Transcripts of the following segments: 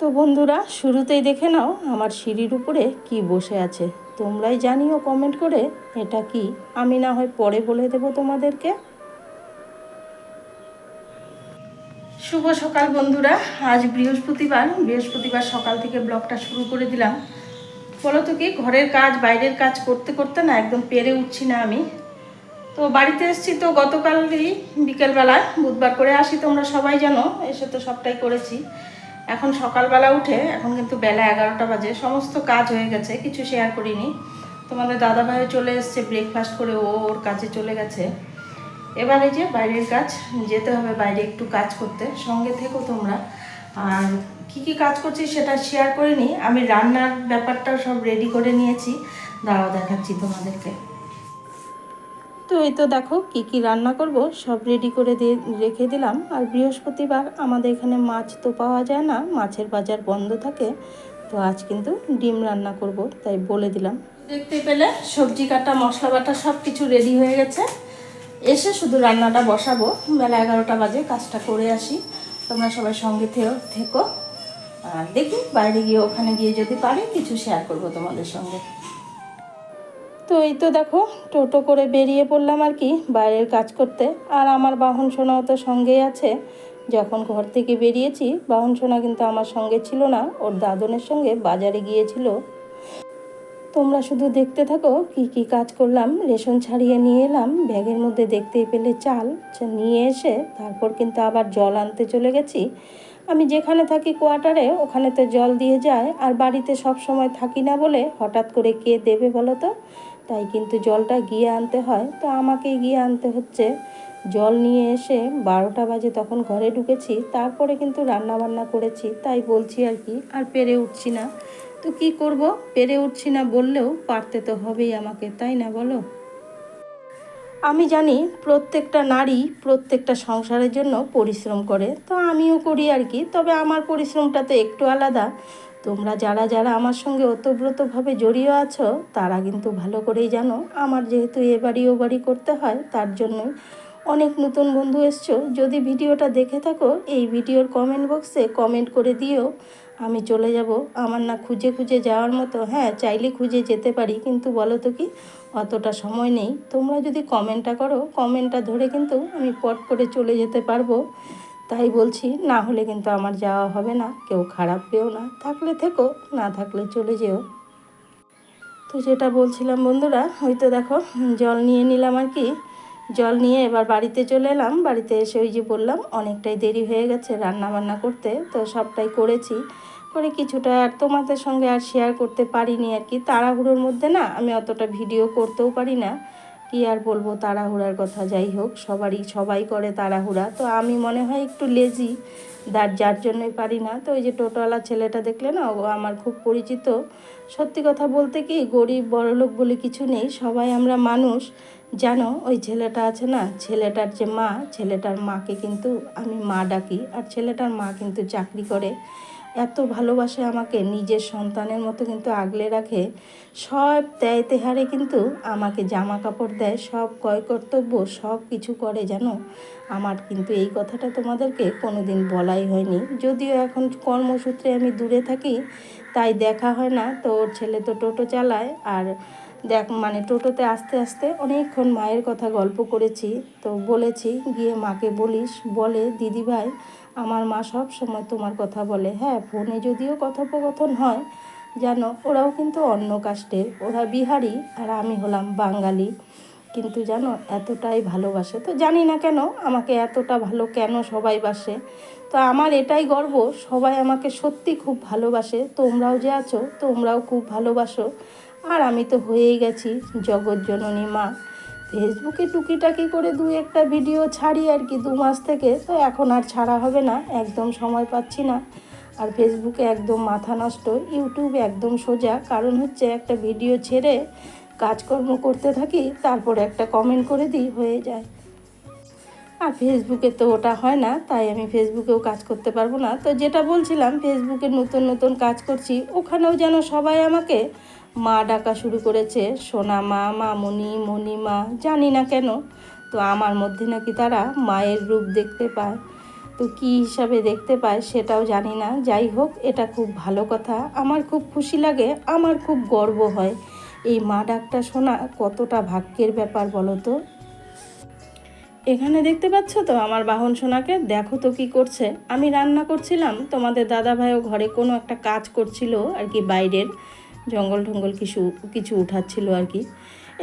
তো বন্ধুরা, শুরুতেই দেখে নাও আমার সিঁড়ির উপরে কি বসে আছে। তোমরাই জানিও কমেন্ট করে এটা কি। আমি না হয় পরে বলে দেব তোমাদেরকে। শুভ সকাল বন্ধুরা, আজ বৃহস্পতিবার। বৃহস্পতিবার সকাল থেকে ব্লগটা শুরু করে দিলাম। বলো তো কি, ঘরের কাজ, বাইরের কাজ করতে করতে না একদম পেরে উঠছি না আমি। তো বাড়িতে এসেছি তো গতকালই বিকেলবেলা বুধবার করে আসি তোমরা সবাই জানো, এসে তো সবটাই করেছি। এখন সকালবেলা উঠে, এখন কিন্তু বেলা এগারোটা বাজে, সমস্ত কাজ হয়ে গেছে, কিছু শেয়ার করিনি। তোমাদের দাদাভাইও চলে এসছে ব্রেকফাস্ট করে, ও ওর কাজে চলে গেছে। এবার এই যে বাইরের কাজ, যেতে হবে বাইরে একটু কাজ করতে, সঙ্গে থেকো তোমরা। আর কি কি কাজ করছি সেটা শেয়ার করিনি, আমি রান্নার ব্যাপারটাও সব রেডি করে নিয়েছি। দাঁড়াও দেখাচ্ছি তোমাদেরকে। এই তো দেখো কি কি রান্না করব, সব রেডি করে দিয়ে রেখে দিলাম। আর বৃহস্পতিবার আমাদের এখানে মাছ তো পাওয়া যায় না, মাছের বাজার বন্ধ থাকে, তো আজ কিন্তু ডিম রান্না করব, তাই বলে দিলাম। দেখতে পেলে সবজি কাটা, মশলা বাটা সব কিছু রেডি হয়ে গেছে। এসে শুধু রান্নাটা বসাবো। বেলা এগারোটা বাজে, কাজটা করে আসি। তোমরা সবাই সঙ্গে থেও, থেকো। আর দেখি বাইরে গিয়ে ওখানে গিয়ে যদি পারি, কিছু শেয়ার করব তোমাদের সঙ্গে। তো এই তো দেখো, টোটো করে বেরিয়ে পড়লাম আর কি বাইরের কাজ করতে। আর আমার বাহন সোনাও তো সঙ্গেই আছে। যখন ঘর থেকে বেরিয়েছি, বাহন সোনা কিন্তু আমার সঙ্গে ছিল না, ওর দাদনের সঙ্গে বাজারে গিয়েছিল। তোমরা শুধু দেখতে থাকো, কি কি কাজ করলাম, রেশন ছাড়িয়ে নিয়ে এলাম, ব্যাগের মধ্যে দেখতেই পেলে চাল নিয়ে এসে তারপর কিন্তু আবার জল আনতে চলে গেছি। আমি যেখানে থাকি কোয়ার্টারে, ওখানে তো জল দিয়ে যায়, আর বাড়িতে সব সময় থাকি না বলে হঠাৎ করে কে দেবে বলো তো? তাই কিন্তু জলটা গিয়ে আনতে হয়। তো আমাকেই গিয়ে আনতে হচ্ছে। জল নিয়ে এসে বারোটা বাজে তখন ঘরে ঢুকেছি। তারপরে কিন্তু রান্না বান্না করেছি। তাই বলছি আর কি, আর পেরে উঠছি না। তো কি করব? পেরে উঠছি না বললেও পারতে তো হবেই আমাকে, তাই না বলো? আমি জানি প্রত্যেকটা নারী প্রত্যেকটা সংসারের জন্য পরিশ্রম করে। তো আমিও করি আর কি। তবে আমার পরিশ্রমটা তো একটু আলাদা। তোমরা যারা যারা আমার সঙ্গে ওতব্রতভাবে জড়িয়ে আছো, তারা কিন্তু ভালো করেই জানো, আমার যেহেতু এ বাড়ি ও বাড়ি করতে হয়, তার জন্যই অনেক নতুন বন্ধু এসছো। যদি ভিডিওটা দেখে থাকো, এই ভিডিওর কমেন্ট বক্সে কমেন্ট করে দিও, আমি চলে যাব। আমার না খুঁজে খুঁজে যাওয়ার মতো হ্যাঁ চাইলে খুঁজে যেতে পারি, কিন্তু বলো তো কি, অতটা সময় নেই। তোমরা যদি কমেন্টটা করো কমেন্টটা ধরে কিন্তু আমি পট করে চলে যেতে পারব। তাই বলছি, না হলে কিন্তু আমার যাওয়া হবে না, কেউ খারাপ পেও না, থাকলে থেকো, না থাকলে চলে যেও। তো যেটা বলছিলাম বন্ধুরা হয়তো দেখো, জল নিয়ে নিলাম আর কি। জল নিয়ে এবার বাড়িতে চলে এলাম, বাড়িতে এসে ওই যে বললাম, অনেকটাই দেরি হয়ে গেছে রান্না বান্না করতে, তো সবটাই করেছি। করে কিছুটা আর তোমাদের সঙ্গে আর শেয়ার করতে পারিনি আর কি। তাড়াহুড়োর মধ্যে না, আমি অতটা ভিডিও করতেও পারি না। কি আর বলব, তাড়াহুড়ার কথা যাই হোক, সবারই, সবাই করে তাড়াহুড়া। তো আমি মনে হয় একটু লেজি দার যার জন্যই পারি না। তো ওই যে টোটোওয়ালা ছেলেটা দেখলে না, ও আমার খুব পরিচিত। সত্যি কথা বলতে কি, গরিব, বড়লোক বলে কিছু নেই, সবাই আমরা মানুষ। জানো, ওই ছেলেটা আছে না, ছেলেটার যে মা, ছেলেটার মাকে কিন্তু আমি মা ডাকি, আর ছেলেটার মা কিন্তু চাকরি করে। এত ভালোবাসে আমাকে, নিজের সন্তানের মতো কিন্তু আগলে রাখে। সব দেয় তেহারে কিন্তু আমাকে জামা কাপড় দেয়, সব কয় কর্তব্য, সব কিছু করে জানো? আমার কিন্তু এই কথাটা তোমাদেরকে কোনো দিন বলাই হয়নি। যদিও এখন কর্মসূত্রে আমি দূরে থাকি, তাই দেখা হয় না। তো ওর ছেলে তো টোটো চালায়, আর দেখ মানে টোটোতে আস্তে আস্তে অনেকক্ষণ মায়ের কথা গল্প করেছি। তো বলেছি, গিয়ে মাকে বলিস, বলে, দিদিভাই আমার মা সব সময় তোমার কথা বলে। হ্যাঁ ফোনে যদিও কথোপকথন হয়, জানো, ওরাও কিন্তু অন্য কাস্টের। ওরা বিহারি আর আমি হলাম বাঙালি। কিন্তু জানো, এতটাই ভালোবাসে। তো জানি না কেন, আমাকে এতটা ভালো কেন সবাই বাসে? তো আমার এটাই গর্ব, সবাই আমাকে সত্যি খুব ভালোবাসে। তোমরাও যে আছো, তোমরাও খুব ভালোবাসো। আর আমি তো হয়েই গেছি জগৎ জননী মা। ফেসবুকে টুকিটাকি করে দু একটা ভিডিও ছাড়ি আর কি, দু মাস থেকে। তো এখন আর ছাড়া হবে না, একদম সময় পাচ্ছি না। আর ফেসবুকে একদম মাথা নষ্ট, ইউটিউব একদম সোজা। কারণ হচ্ছে একটা ভিডিও ছেড়ে কাজকর্ম করতে থাকি, তারপরে একটা কমেন্ট করে দিই, হয়ে যায়। আর ফেসবুকে তো ওটা হয় না, তাই আমি ফেসবুকেও কাজ করতে পারব না। তো যেটা বলছিলাম, ফেসবুকে নতুন নতুন কাজ করছি, ওখানেও যেন সবাই আমাকে মা ডাকা শুরু করেছে, সোনা মা, মামুনি, মণিমা, জানি না কেন। তো আমার মধ্যে নাকি তারা মায়ের রূপ দেখতে পায়। তো কী হিসাবে দেখতে পায় সেটাও জানি না। যাই হোক, এটা খুব ভালো কথা। আমার খুব খুশি লাগে, আমার খুব গর্ব হয়। এই মা ডাকটা শোনা কতটা ভাগ্যের ব্যাপার বলো তো? এখানে দেখতে পাচ্ছ তো আমার বাহন সোনাকে? দেখো তো কি করছে। আমি রান্না করছিলাম, তোমাদের দাদা ভাইও ঘরে কোনো একটা কাজ করছিল আর কি বাইরের। জঙ্গল টঙ্গল কিছু কিছু উঠাচ্ছিল আর কি।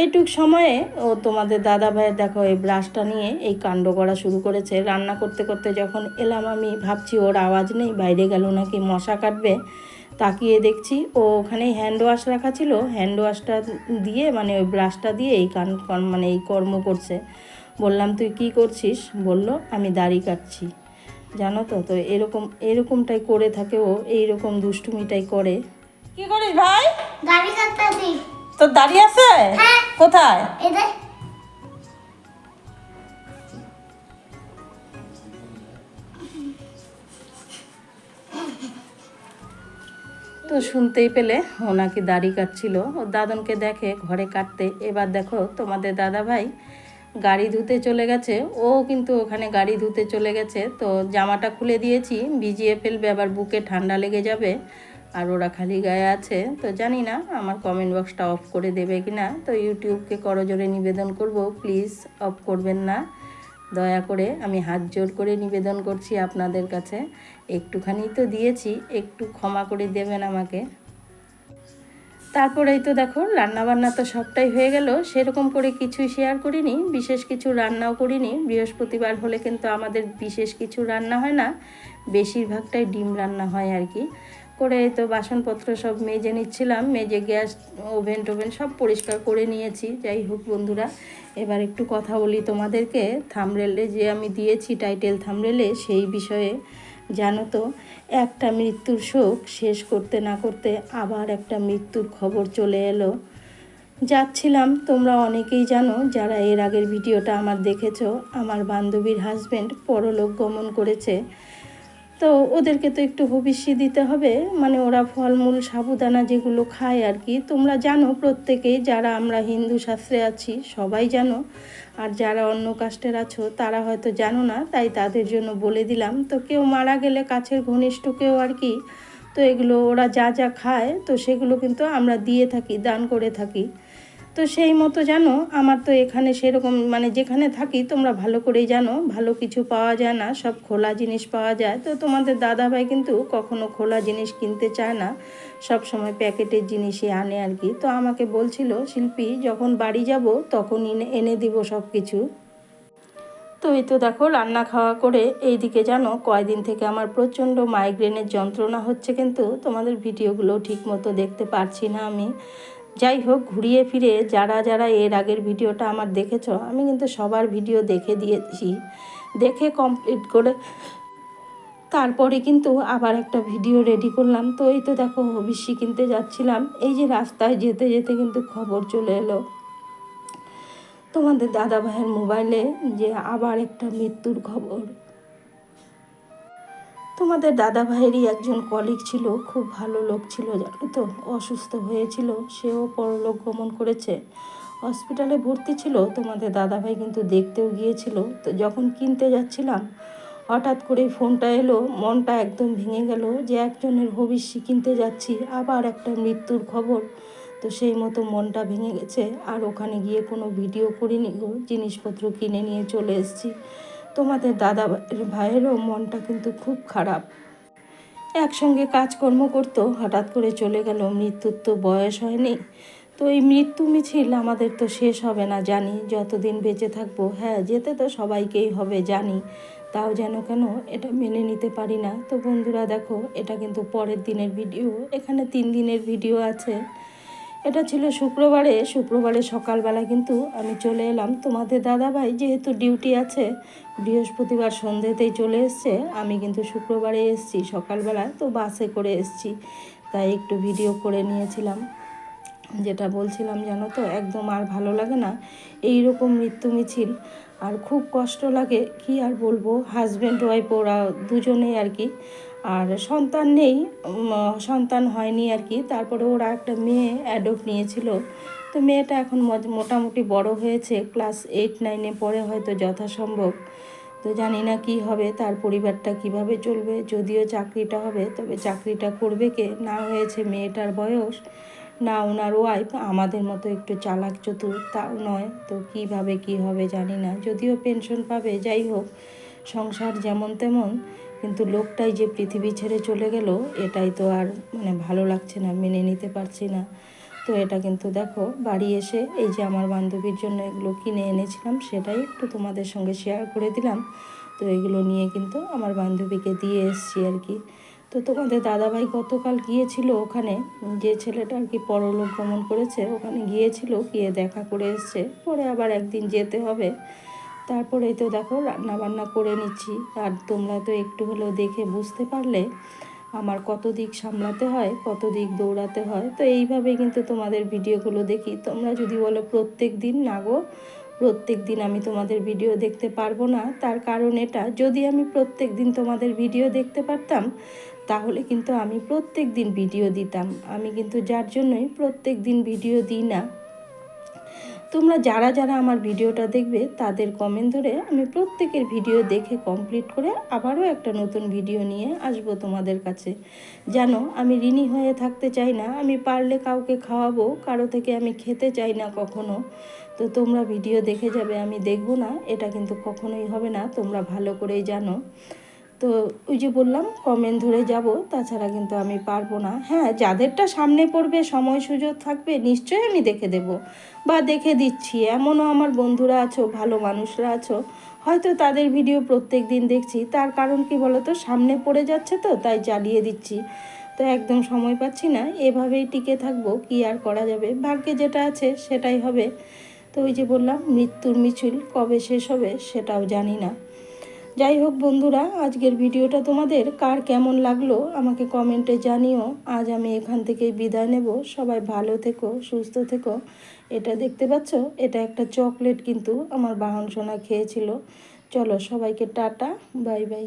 এইটুক সময়ে ও তোমাদের দাদা ভাইয়ের দেখো এই ব্রাশটা নিয়ে এই কাণ্ড করা শুরু করেছে। রান্না করতে করতে যখন এলাম আমি, ভাবছি ওর আওয়াজ নেই, বাইরে গেল নাকি মশা কাটবে, তাকিয়ে দেখছি ও ওখানে হ্যান্ড ওয়াশ রাখা ছিল। হ্যান্ড ওয়াশটা দিয়ে মানে ওই ব্রাশটা দিয়ে এই কান মানে এই কর্ম করছে। বললাম, তুই কি করছিস? বলল, আমি দাড়ি কাটছি। জানো তো? তো এরকম, এরকমটাই করে থাকে ও, এইরকম দুষ্টুমিটাই করে। কি করিস ভাই? গাড়ি কাটতেছি তোর দাড়ি আছে? হ্যাঁ। কোথায়? তো শুনতেই পেলে ও নাকি দাড়ি কাটছিল। ওর দাদনকে দেখে ঘরে কাটতে। এবার দেখো তোমাদের দাদা ভাই গাড়ি ধুতে চলে গেছে। ও কিন্তু ওখানে গাড়ি ধুতে চলে গেছে। তো জামাটা খুলে দিয়েছি ভিজিয়ে ফেলবে আবার বুকে ঠান্ডা লেগে যাবে। আর ওরা খালি গায়ে আছে, তো জানি না আমার কমেন্ট বক্সটা অফ করে দেবে কি না তো ইউটিউবকে করজোরে নিবেদন করব প্লিজ অফ করবেন না। দয়া করে আমি হাত জোর করে নিবেদন করছি আপনাদের কাছে। একটুখানি তো দিয়েছি, একটু ক্ষমা করে দেবেন আমাকে। তারপরেই তো দেখো, রান্নাবান্না তো সবটাই হয়ে গেল। সেরকম করে কিছুই শেয়ার করিনি, বিশেষ কিছু রান্নাও করিনি। বৃহস্পতিবার হলে কিন্তু আমাদের বিশেষ কিছু রান্না হয় না। বেশিরভাগটাই ডিম রান্না হয় আর কি। করে তো বাসনপত্র সব মেজে নিচ্ছিলাম, মেজে গ্যাস, ওভেন টোভেন সব পরিষ্কার করে নিয়েছি। যাই হোক বন্ধুরা, এবার একটু কথা বলি তোমাদেরকে। থামরেলে যে আমি দিয়েছি টাইটেল থামরেলে, সেই বিষয়ে জানো তো, একটা মৃত্যুর শোক শেষ করতে না করতে আবার একটা মৃত্যুর খবর চলে এলো। যাচ্ছিলাম, তোমরা অনেকেই জানো, যারা এর আগের ভিডিওটা আমার দেখেছ, আমার বান্ধবীর হাজব্যান্ড পরলোক গমন করেছে। তো ওদেরকে তো একটু হবিষ্যি দিতে হবে। মানে ওরা ফলমূল, সাবুদানা যেগুলো খায় আর কি তোমরা জানো প্রত্যেকেই যারা আমরা হিন্দু শাস্ত্রে আছি, সবাই জানো। আর যারা অন্য কাস্টের আছো, তারা হয়তো জানো না, তাই তাদের জন্য বলে দিলাম। তো কেউ মারা গেলে কাছের ঘনিষ্ঠ কেউ আর কি তো এগুলো ওরা যা যা খায়, তো সেগুলো কিন্তু আমরা দিয়ে থাকি, দান করে থাকি। তো সেই মতো জানো, আমার তো এখানে সেরকম মানে যেখানে থাকি তোমরা ভালো করেই জানো, ভালো কিছু পাওয়া যায় না, সব খোলা জিনিস পাওয়া যায়। তো তোমাদের দাদাভাই কিন্তু কখনো খোলা জিনিস কিনতে চায় না, সব সময় প্যাকেটের জিনিসই আনে আর কি। তো আমাকে বলছিল, শিল্পী, যখন বাড়ি যাব তখন এনে এনে দিব সব কিছু। তো এই তো দেখো, রান্না খাওয়া করে এইদিকে জানো, কয়দিন থেকে আমার প্রচণ্ড মাইগ্রেনের যন্ত্রণা হচ্ছে কিন্তু তোমাদের ভিডিওগুলো ঠিক মতো দেখতে পারছি না আমি। যাই হোক ঘুরিয়ে ফিরে যারা যারা এর আগের ভিডিওটা আমার দেখেছ, আমি কিন্তু সবার ভিডিও দেখে দিয়েছি। দেখে কমপ্লিট করে তারপরে কিন্তু আবার একটা ভিডিও রেডি করলাম। তো এই তো দেখো হবিষ্যি কিনতে যাচ্ছিলাম। এই যে রাস্তায় যেতে যেতে কিন্তু খবর চলে এলো। তোমাদের দাদা ভাইয়ের মোবাইলে যে আবার একটা মৃত্যুর খবর। তোমাদের দাদা ভাইয়েরই একজন কলিগ ছিল, খুব ভালো লোক ছিল, জানো তো? অসুস্থ হয়েছিল, সেও পরলোক গমন করেছে। হসপিটালে ভর্তি ছিল, তোমাদের দাদা ভাই কিন্তু দেখতেও গিয়েছিল। তো যখন কিনতে যাচ্ছিলাম, হঠাৎ করে ফোনটা এলো, মনটা একদম ভেঙে গেল যে একজনের ভবিষ্যৎ কিনতে যাচ্ছি, আবার একটা মৃত্যুর খবর। তো সেই মতো মনটা ভেঙে গেছে, আর ওখানে গিয়ে কোনো ভিডিও করিনি জিনিসপত্র কিনে নিয়ে চলে এসেছি। তোমাদের দাদা ভাইয়েরও মনটা কিন্তু খুব খারাপ। একসঙ্গে কাজকর্ম করতো, হঠাৎ করে চলে গেল, মৃত্যুর তো বয়স হয়নি। তো এই মৃত্যু মিছিল আমাদের তো শেষ হবে না, জানি। যতদিন বেঁচে থাকব হ্যাঁ যেতে তো সবাইকেই হবে, জানি। তাও যেন কেন এটা মেনে নিতে পারি না। তো বন্ধুরা দেখো, এটা কিন্তু পরের দিনের ভিডিও। এখানে তিন দিনের ভিডিও আছে। এটা ছিল শুক্রবারে শুক্রবারে সকালবেলা কিন্তু আমি চলে এলাম। তোমাদের দাদাভাই যেহেতু ডিউটি আছে, বৃহস্পতিবার সন্ধ্যেতেই চলে এসছে, আমি কিন্তু শুক্রবারে এসছি, সকালবেলা তো বাসে করে এসছি, তাই একটু ভিডিও করে নিয়েছিলাম। যেটা বলছিলাম, জানো তো, একদম আর ভালো লাগে না এই রকম মৃত্যু মিছিল। আর খুব কষ্ট লাগে, কি আর বলব হাজব্যান্ড ওয়াইফ ওরা দুজনেই আর কি। আর সন্তান নেই সন্তান হয়নি আর কি। তারপরে ওরা একটা মেয়ে অ্যাডপ্ট নিয়েছিল। তো মেয়েটা এখন মোটামুটি বড় হয়েছে ক্লাস এইট নাইনে পরে হয়তো যথাসম্ভব। তো জানি না কি হবে, তার পরিবারটা কীভাবে চলবে, যদিও চাকরিটা হবে, তবে চাকরিটা করবে কে? না হয়েছে মেয়েটার বয়স, না ওনার ওয়াইফ আমাদের মতো একটু চালাক চতুর, তাও নয়। তো কীভাবে কি হবে জানি না। যদিও পেনশন পাবে, যাই হোক, সংসার যেমন তেমন। কিন্তু লোকটাই যে পৃথিবী ছেড়ে চলে গেল, এটাই তো আর মানে ভালো লাগছে না, মেনে নিতে পারছি না। তো এটা কিন্তু দেখো, বাড়ি এসে এই যে আমার বান্ধবীর জন্য এগুলো কিনে এনেছিলাম, সেটাই একটু তোমাদের সঙ্গে শেয়ার করে দিলাম। তো এগুলো নিয়ে কিন্তু আমার বান্ধবীকে দিয়ে এসছি আর কি। তো তোমাদের দাদাভাই গতকাল গিয়েছিল ওখানে, যে ছেলেটা আর কি পরলোক ভ্রমণ করেছে, ওখানে গিয়েছিল, গিয়ে দেখা করে এসছে, পরে আবার একদিন যেতে হবে। তারপরে তো দেখো রান্না বান্না করে নিচ্ছি। আর তোমরা তো একটু হলেও দেখে বুঝতে পারলে আমার কত দিক সামলাতে হয়, কত দিক দৌড়াতে হয়। তো এইভাবেই কিন্তু তোমাদের ভিডিওগুলো দেখি। তোমরা যদি বলো প্রত্যেক দিন, না গো, প্রত্যেক দিন আমি তোমাদের ভিডিও দেখতে পারব না। তার কারণ এটা, যদি আমি প্রত্যেক দিন তোমাদের ভিডিও দেখতে পারতাম, তাহলে কিন্তু আমি প্রত্যেক দিন ভিডিও দিতাম। আমি কিন্তু যার জন্যই প্রত্যেক দিন ভিডিও দিই না। তোমরা যারা যারা আমার ভিডিওটা দেখবে, তাদের কমেন্ট ধরে আমি প্রত্যেকের ভিডিও দেখে কমপ্লিট করে আবারও একটা নতুন ভিডিও নিয়ে আসব তোমাদের কাছে। জানো, আমি ঋণী হয়ে থাকতে চাই না, আমি পারলে কাউকে খাওয়াবো, কারও থেকে আমি খেতে চাই না কখনো। তো তোমরা ভিডিও দেখে যাবে, আমি দেখব না, এটা কিন্তু কখনোই হবে না, তোমরা ভালো করেই জানো। তো ওই যে বললাম, কমেন্ট ধরে যাব, তাছাড়া কিন্তু আমি পারব না। হ্যাঁ যাদেরটা সামনে পড়বে, সময় সুযোগ থাকবে, নিশ্চয়ই আমি দেখে দেব। বা দেখে দিচ্ছি, এমনও আমার বন্ধুরা আছো, ভালো মানুষরা আছো। হয়তো তাদের ভিডিও প্রত্যেক দিন দেখছি, তার কারণ কি বলো তো সামনে পড়ে যাচ্ছে তো, তাই জ্বালিয়ে দিচ্ছি। তো একদম সময় পাচ্ছি না, এভাবেই টিকে থাকব, কি আর করা যাবে? ভাগ্যে যেটা আছে, সেটাই হবে। তো ওই যে বললাম, মৃত্যুর মিছিল কবে শেষ হবে, সেটাও জানি না। যাই হোক বন্ধুরা, আজকের ভিডিওটা তোমাদের কার কেমন লাগল আমাকে কমেন্টে জানিও। আজ আমি এখান থেকে বিদায় নেব। সবাই ভালো থেকো, সুস্থ থেকো। এটা দেখতে পাচ্ছ? এটা একটা চকলেট কিন্তু আমার বাহন সোনা খেয়েছিল। চলো সবাইকে টাটা, বাই বাই।